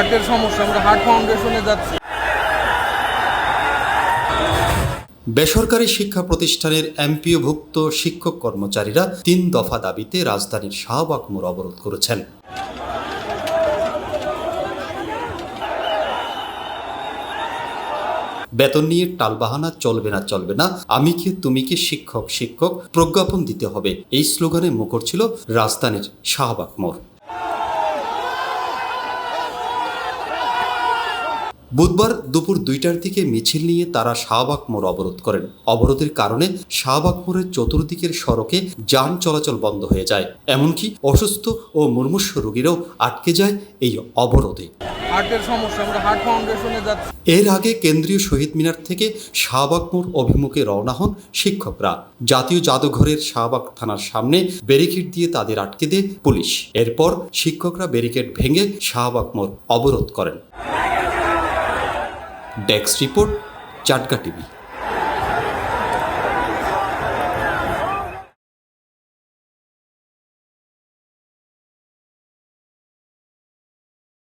হার্টের সমস্যা আমরা হার্ট ফাউন্ডেশনে যাচ্ছি। বেসরকারি শিক্ষা প্রতিষ্ঠানের এমপিওভুক্ত শিক্ষক কর্মচারীরা তিন দফা দাবিতে রাজধানীর শাহবাগ মোড় অবরোধ করেছেন। বেতন নিয়ে টালবাহানা, চলবে না চলবে না, আমি কে, তুমি কে, শিক্ষক শিক্ষক, প্রজ্ঞাপন দিতে হবে, এই স্লোগানে মুখর ছিল রাজধানীর শাহবাগ মোড়। বুধবার দুপুর দুইটার দিকে মিছিল নিয়ে তারা শাহবাগ মোড় অবরোধ করেন। অবরোধের কারণে শাহবাগ মোড়ের চতুর্দিকের সড়কে যান চলাচল বন্ধ হয়ে যায়। এমনকি অসুস্থ ও মুর্মুষ্য রোগীরাও আটকে যায় এই অবরোধে। এর আগে কেন্দ্রীয় শহীদ মিনার থেকে শাহবাগ মোড় অভিমুখে রওনা হন শিক্ষকরা। জাতীয় জাদুঘরের শাহবাগ থানার সামনে ব্যারিকেড দিয়ে তাদের আটকে দেয় পুলিশ। এরপর শিক্ষকরা ব্যারিকেড ভেঙে শাহবাগ মোড় অবরোধ করেন। ডেস্ক রিপোর্ট চাটকা টিভি।